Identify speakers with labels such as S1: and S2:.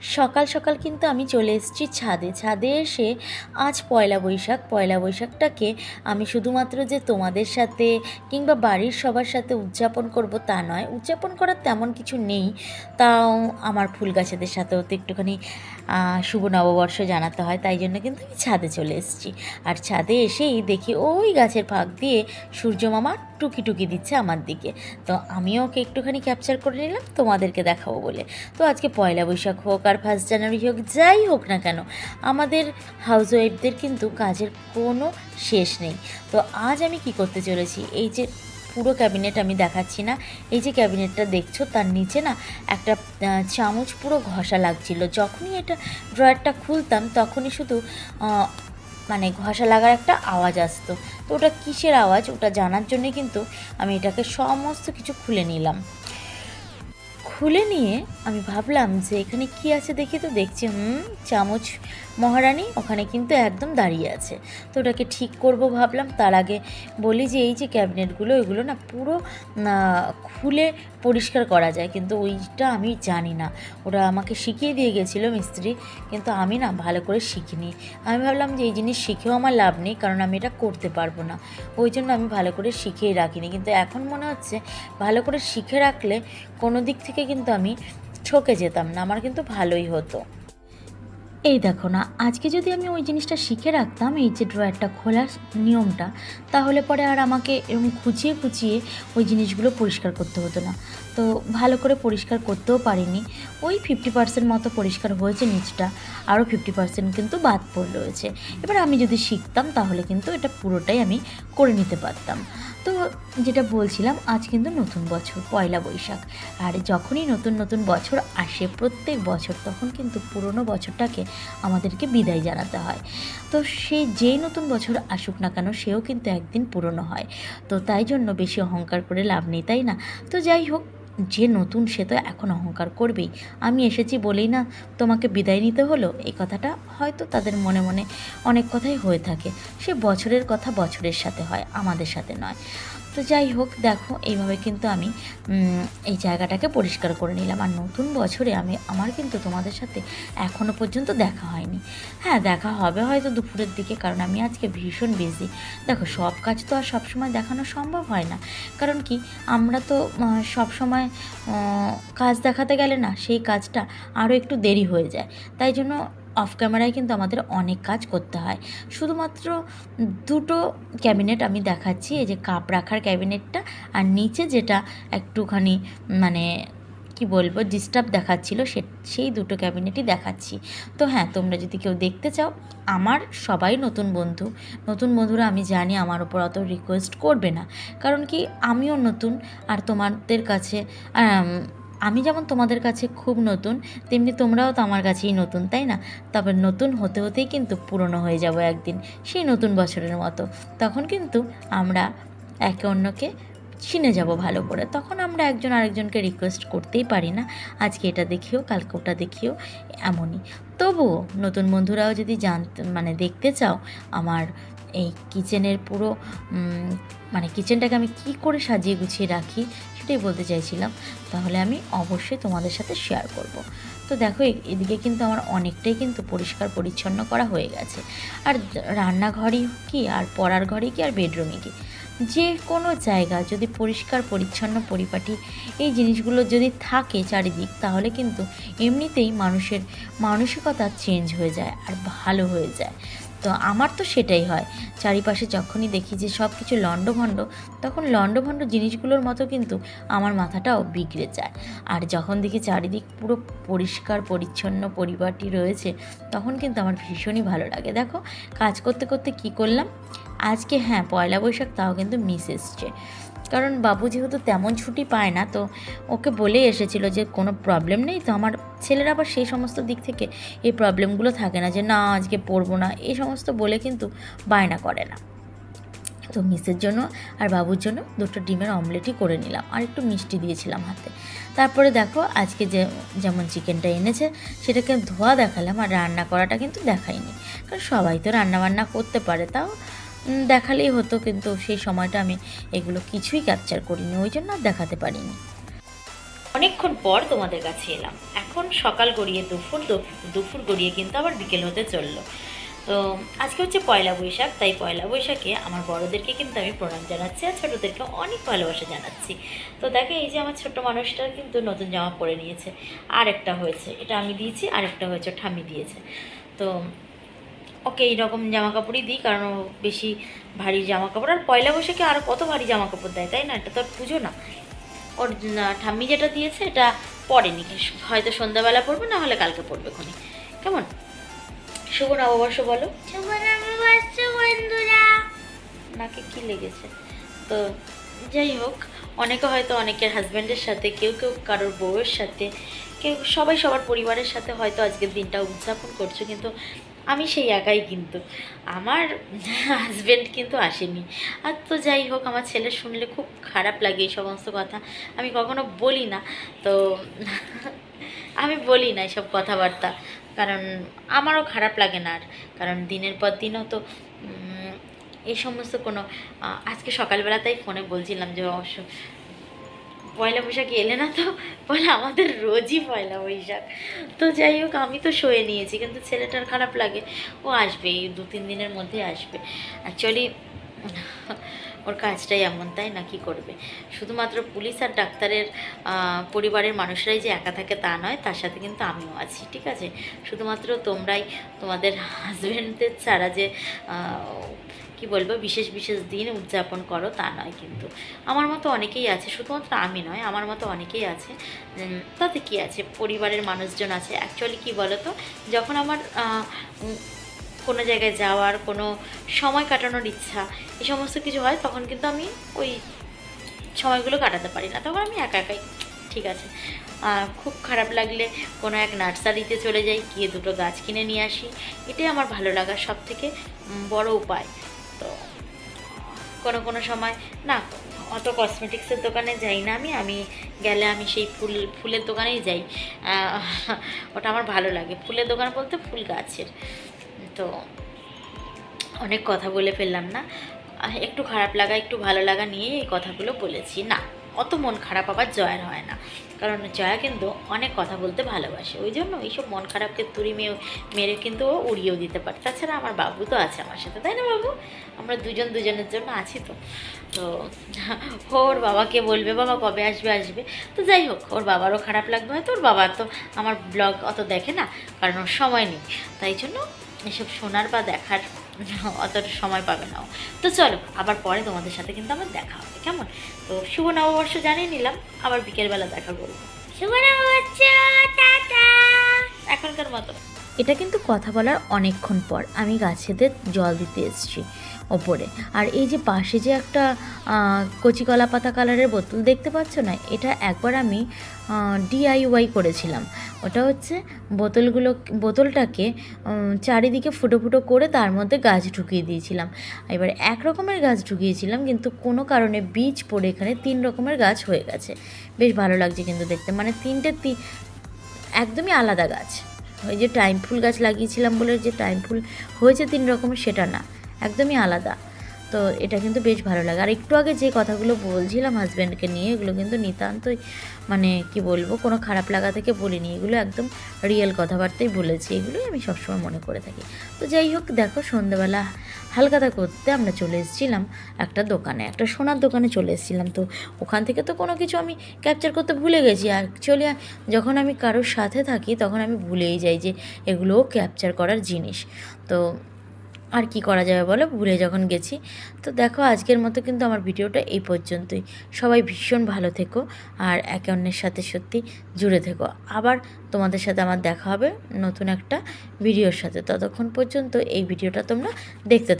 S1: সকাল সকাল কিন্তু আমি চলে এসেছি ছাদে। ছাদে এসে আজ পয়লা বৈশাখ। পয়লা বৈশাখটাকে আমি শুধুমাত্র যে তোমাদের সাথে কিংবা বাড়ির সবার সাথে উদযাপন করব তা নয়, উদযাপন করার তেমন কিছু নেই। তাও আমার ফুল গাছেদের সাথেও তো একটুখানি শুভ নববর্ষ জানাতে হয়, তাই জন্য কিন্তু আমি ছাদে চলে এসেছি। আর ছাদে এসেই দেখি ওই গাছের ফাঁক দিয়ে সূর্য মামা টুকি টুকি দিচ্ছে আমার দিকে। তো আমিও ওকে একটুখানি ক্যাপচার করে নিলাম, তোমাদেরকে দেখাবো বলে। তো আজকে পয়লা বৈশাখ হোক আর ফার্স্ট জানুয়ারি হোক, যাই হোক না কেন, আমাদের হাউস ওয়াইফদের কিন্তু কাজের কোনো শেষ নেই। তো আজ আমি কি করতে চলেছি? এই যে পুরো ক্যাবিনেট আমি দেখাচ্ছি না, এই যে ক্যাবিনেটটা দেখছ, তার নিচে না একটা চামচ পুরো ঘষা লাগছিল। যখনই এটা ড্রয়ারটা খুলতাম, তখনই শুধু মানে ঘষা লাগার একটা আওয়াজ আসতো। তো ওটা কিসের আওয়াজ? ওটা জানার জন্যে কিন্তু আমি এটাকে সমস্ত কিছু খুলে নিলাম। খুলে নিয়ে আমি ভাবলাম যে এখানে কি আছে দেখি তো দেখছি হুম চামচ মহারানী ওখানে কিন্তু একদম দাঁড়িয়ে আছে। তো ওটাকে ঠিক করব ভাবলাম। তার আগে বলি যে এই যে ক্যাবিনেটগুলো, এগুলো না পুরো খুলে পরিষ্কার করা যায়। কিন্তু ওইটা আমি জানি না। ওরা আমাকে শিখিয়ে দিয়ে গেছিল মিস্ত্রি, কিন্তু আমি না ভালো করে শিখিনি। আমি ভাবলাম যে এই জিনিস শিখেও আমার লাভ নেই, কারণ আমি এটা করতে পারব না। ওই জন্য আমি ভালো করে শিখেই রাখিনি। কিন্তু এখন মনে হচ্ছে ভালো করে শিখে রাখলে কোনো দিক থেকে কিন্তু আমি ঠকে যেতাম না। আমার কিন্তু ভালোই হতো। এই দেখো না, আজকে যদি আমি ওই জিনিসটা শিখে রাখতাম, এই যে ড্রয়ারটা খোলার নিয়মটা, তাহলে পরে আর আমাকে এরকম খুঁচিয়ে খুঁচিয়ে ওই জিনিসগুলো পরিষ্কার করতে হতো না। তো ভালো করে পরিষ্কার করতেও পারিনি। ওই ফিফটি পার্সেন্ট মতো পরিষ্কার হয়েছে নিচটা, আরও ফিফটি পার্সেন্ট কিন্তু বাদ পড়ে রয়েছে। এবার আমি যদি শিখতাম, তাহলে কিন্তু এটা পুরোটাই আমি করে নিতে পারতাম। তো যেটা বলছিলাম, আজ কিন্তু নতুন বছর, পয়লা বৈশাখ। আর যখনই নতুন নতুন বছর আসে, প্রত্যেক বছর, তখন কিন্তু পুরনো বছরটাকে আমাদেরকে বিদায় জানাতে হয়। তো সে যেই নতুন বছর আসুক না কেন, সেও কিন্তু একদিন পুরনো হয়। তো তাই জন্য বেশি অহংকার করে লাভ নেই, তাই না? তো যাই হোক, যে নতুন সে তো এখন অহংকার করবেই। আমি এসেছি বলেই না তোমাকে বিদায় নিতে হলো? এই কথাটা হয়তো তাদের মনে মনে অনেক কথাই হয়ে থাকে। সে বছরের কথা বছরের সাথে হয়, আমাদের সাথে নয়। তো যাই হোক, দেখো, এইভাবে কিন্তু আমি এই জায়গাটাকে পরিষ্কার করে নিলাম। আর নতুন বছরে আমি, আমার কিন্তু তোমাদের সাথে এখনও পর্যন্ত দেখা হয়নি। হ্যাঁ দেখা হবে হয়তো দুপুরের দিকে, কারণ আমি আজকে ভীষণ বিজি দেখো, সব কাজ তো আর সবসময় দেখানো সম্ভব হয় না। কারণ কি, আমরা তো সব সময় কাজ দেখাতে গেলে না, সেই কাজটা আরও একটু দেরি হয়ে যায়। তাই জন্য অফ ক্যামেরায় কিন্তু আমাদের অনেক কাজ করতে হয়। শুধুমাত্র দুটো ক্যাবিনেট আমি দেখাচ্ছি, এই যে কাপ রাখার ক্যাবিনেটটা আর নিচে যেটা একটুখানি মানে কি বলব ডিস্টার্ব দেখাচ্ছিল সে, সেই দুটো ক্যাবিনেটই দেখাচ্ছি। তো হ্যাঁ তোমরা যদি কেউ দেখতে চাও, আমার সবাই নতুন বন্ধু, নতুন বন্ধুরা আমি জানি আমার ওপর অত রিকোয়েস্ট করবে না। কারণ কি, আমিও নতুন আর তোমাদের কাছে আম, যেমন তোমাদের কাছে খুব নতুন তেমনি তোমরাও তো আমার কাছেই নতুন তাই না? তবে নতুন হতে হতেই কিন্তু পুরনো হয়ে যাব একদিন সেই নতুন বছরের মতো। তখন কিন্তু আমরা একে অন্যকে চিনে যাব ভালো করে। তখন আমরা একজন আরেকজনকে রিকোয়েস্ট করতেই পারি না আজকে এটা দেখিও কালকে ওটা দেখিও এমনই। তবুও নতুন বন্ধুরাও যদি জানতে মানে দেখতে চাও আমার এই কিচেনের পুরো মানে কিচেনটাকে আমি কি করে সাজিয়ে গুছিয়ে রাখি সেটাই বলতে চাইছিলাম, তাহলে আমি অবশ্যই তোমাদের সাথে শেয়ার করব। তো দেখো এদিকে কিন্তু আমার অনেকটাই কিন্তু পরিষ্কার পরিচ্ছন্ন করা হয়ে গেছে। আর রান্নাঘরই কি, আর পড়ার ঘরে কি, আর বেডরুমে কি? যে কোনো জায়গা যদি পরিষ্কার, পরিচ্ছন্ন, পরিপাটি এই জিনিসগুলো যদি থাকে চারিদিক, তাহলে কিন্তু এমনিতেই মানুষের মানসিকতা চেঞ্জ হয়ে যায় আর ভালো হয়ে যায়। তো আমার তো সেটাই হয়। চারিপাশে যখনই দেখি যে সব কিছু লণ্ডভণ্ড, তখন লণ্ডভণ্ড জিনিসগুলোর মতো কিন্তু আমার মাথাটাও বিগড়ে যায়। আর যখন দেখি চারিদিক পুরো পরিষ্কার, পরিচ্ছন্ন পরিবারটি রয়েছে, তখন কিন্তু আমার ভীষণই ভালো লাগে। দেখো, কাজ করতে করতে কি করলাম? আজকে হ্যাঁ পয়লা বৈশাখ তাও কিন্তু মিস এসছে। কারণ বাবু যেহেতু তেমন ছুটি পায় না, তো ওকে বলেই এসেছিল যে কোনো প্রবলেম নেই, তো আমার ছেলের আবার সেই সমস্ত দিক থেকে এই প্রবলেমগুলো থাকে না যে না, আজকে পড়ব না, এই সমস্ত বলে কিন্তু বায়না করে। না। তো মিসের জন্য আর বাবুর জন্য দুটো ডিমের অমলেটই করে নিলাম আর একটু মিষ্টি দিয়েছিলাম হাতে। তারপরে দেখো আজকে যে যেমন চিকেনটা এনেছে সেটাকে ধোয়া দেখালাম আর রান্না করাটা কিন্তু দেখাইনি। কারণ সবাই তো রান্না বান্না করতে পারে, তাও দেখালেই হতো কিন্তু সেই সময়টা আমি এগুলো কিছুই ক্যাপচার করিনি, ওই জন্য আর দেখাতে পারিনি। অনেকক্ষণ পর তোমাদের কাছে এলাম। এখন সকাল গড়িয়ে দুপুর দুপুর গড়িয়ে কিন্তু আবার বিকেল হতে চলল। তো আজকে হচ্ছে পয়লা বৈশাখ, তাই পয়লা বৈশাখে আমার বড়োদেরকে কিন্তু আমি প্রণাম জানাচ্ছি আর ছোটোদেরকে অনেক ভালোবাসা জানাচ্ছি। তো দেখে, এই যে আমার ছোট্ট মানুষটা কিন্তু নতুন জামা পরে নিয়েছে। আর একটা হয়েছে, এটা আমি দিয়েছি, আর একটা হয়েছে ঠাম্মি দিয়েছে। তো ওকে এইরকম জামা কাপড়ই দিই, কারণ বেশি ভারী জামা কাপড় আর পয়লা বৈশাখে আরও কত ভারী জামা কাপড় দেয়, তাই না? এটা তো পুজো না। ওর ঠাম্মি যেটা দিয়েছে, এটা পরেনি। হয়তো সন্ধ্যাবেলা পড়বে না হলে কালকে পড়বে খুনি। কেমন? শুভ নববর্ষ বলো।
S2: শুভ নববর্ষ বন্ধুরা।
S1: নাকে কি লেগেছে? তো যাই হোক অনেকে হয়তো অনেকের হাজব্যান্ডের সাথে কেউ কেউ কারোর বউয়ের সাথে কেউ সবাই সবার পরিবারের সাথে হয়তো আজকের দিনটা উদযাপন করছ কিন্তু আমি সেই একাই কিন্তু। আমার হাজব্যান্ড কিন্তু আসেনি। আর তো যাই হোক আমার ছেলে শুনলে খুব খারাপ লাগে এই সমস্ত কথা। আমি কখনো বলি না। তো আমি বলি না এসব কথাবার্তা। কারণ আমারও খারাপ লাগে না আর। কারণ দিনের পর দিনও তো এই সমস্ত কোনো আজকে সকালবেলা তাই ফোনে বলছিলাম যে, অবশ্য পয়লা বৈশাখ এলে না তো, বলে আমাদের রোজই পয়লা বৈশাখ। তো যাই হোক, আমি তো শোয়ে নিয়েছি, কিন্তু ছেলেটার খারাপ লাগে। ও আসবে, এই দু তিন দিনের মধ্যে আসবে। অ্যাকচুয়ালি ওর কাজটাই এমন, তাই না? কি করবে? শুধুমাত্র পুলিশ আর ডাক্তারের পরিবারের মানুষরাই যে একা থাকে তা নয়, তার সাথে কিন্তু আমিও আছি, ঠিক আছে? শুধুমাত্র তোমরাই তোমাদের হাজব্যান্ডদের ছাড়া যে কি বলব, বিশেষ বিশেষ দিন উদযাপন করো তা নয় কিন্তু। আমার মতো অনেকেই আছে, শুধুমাত্র আমি নয়, আমার মতো অনেকেই আছে তাতে কি আছে? পরিবারের মানুষজন আছে। অ্যাকচুয়ালি কি বলো তো যখন আমার কোনো জায়গায় যাওয়ার, কোনো সময় কাটানোর ইচ্ছা, এই সমস্ত কিছু হয়, তখন কিন্তু আমি ওই সময়গুলো কাটাতে পারি না। তখন আমি একা একাই, ঠিক আছে। খুব খারাপ লাগলে কোনো এক নার্সারিতে চলে যাই, গিয়ে দুটো গাছ কিনে নিয়ে আসি। এটাই আমার ভালো লাগার সব থেকে বড় উপায়। তো, কোনো কোনো সময়, না, অত কসমেটিক্সের দোকানে যাই না আমি আমি গেলে আমি সেই ফুল, ফুলের দোকানেই যাই। ওটা আমার ভালো লাগে। ফুলের দোকান বলতে ফুল গাছের। তো অনেক কথা বলে ফেললাম না। একটু খারাপ লাগা, একটু ভালো লাগা নিয়ে এই কথাগুলো বলেছি। না, অত মন খারাপ আবার জয়ের হয় না। কারণ জয়া কিন্তু অনেক কথা বলতে ভালোবাসে। ওই জন্য এইসব মন খারাপকে তুড়ি মেয়ে, মেরে কিন্তু ও উড়িয়েও দিতে পারে। তাছাড়া আমার বাবু তো আছে আমার সাথে, তাই না বাবু? আমরা দুজন দুজনের জন্য আছি তো। তো ওর বাবাকে বলবে, বাবা কবে আসবে আসবে। তো যাই হোক, ওর বাবারও খারাপ লাগবে হয়তো, ওর বাবা তো আমার ব্লগ অত দেখে না, কারণ ওর সময় নেই। তাই জন্য এসব শোনার বা দেখার অতটা সময় পাবে না তো চলো, আবার পরে তোমাদের সাথে কিন্তু আমার দেখা হবে, কেমন? তো শুভ নববর্ষ জানিয়ে নিলাম, আবার বিকেলবেলা দেখা করব।
S2: শুভ নববর্ষ
S1: এখনকার মতো। এটা কিন্তু কথা বলার অনেকক্ষণ পর আমি গাছেদের জল দিতে এসেছি। ওপরে। আর এই যে পাশে যে একটা কচি কলা পাতা কালারের বোতল দেখতে পাচ্ছ না? এটা একবার আমি ডিআইওয়াই করেছিলাম। ওটা হচ্ছে বোতলগুলো, বোতলটাকে চারিদিকে ফুটো ফুটো করে তার মধ্যে গাছ ঢুকিয়ে দিয়েছিলাম। এবার এক রকমের গাছ ঢুকিয়েছিলাম, কিন্তু কোনো কারণে বীজ পড়ে এখানে তিন রকমের গাছ হয়ে গেছে। বেশ ভালো লাগছে কিন্তু দেখতে। মানে তিনটে একদমই আলাদা গাছ। ওই যে টাইম ফুল গাছ লাগিয়েছিলাম বলে যে টাইম ফুল হয়েছে তিন রকমের, সেটা না। একদমই আলাদা। তো এটা কিন্তু বেশ ভালো লাগে। আর একটু আগে যে কথাগুলো বলছিলাম হাজব্যান্ডকে নিয়ে, এগুলো কিন্তু নিতান্তই মানে কি বলব, কোনো খারাপ লাগা থেকে বলিনি। এগুলো একদম রিয়েল কথাবার্তাই বলেছি। এগুলোই আমি সবসময় মনে করে থাকি। তো যাই হোক, দেখো সন্ধ্যাবেলা হালকাতা করতে আমরা চলে এসেছিলাম একটা দোকানে, একটা সোনার দোকানে চলে এসেছিলাম। তো ওখান থেকে তো কোনো কিছু আমি ক্যাপচার করতে ভুলে গেছি। অ্যাকচুয়ালি যখন আমি কারোর সাথে থাকি, তখন আমি ভুলেই যাই যে এগুলোও ক্যাপচার করার জিনিস। তো আর কি করা যাবে বলো? ভুলে যখন গেছি। তো দেখো, আজকের মতো কিন্তু আমার ভিডিওটা এই পর্যন্তই। সবাই ভীষণ ভালো থেকো আর একে অন্যের সাথে সত্যি জুড়ে থেকো। আবার তোমাদের সাথে আমার দেখা হবে নতুন একটা ভিডিওর সাথে। ততক্ষণ পর্যন্ত এই ভিডিওটা তোমরা দেখতে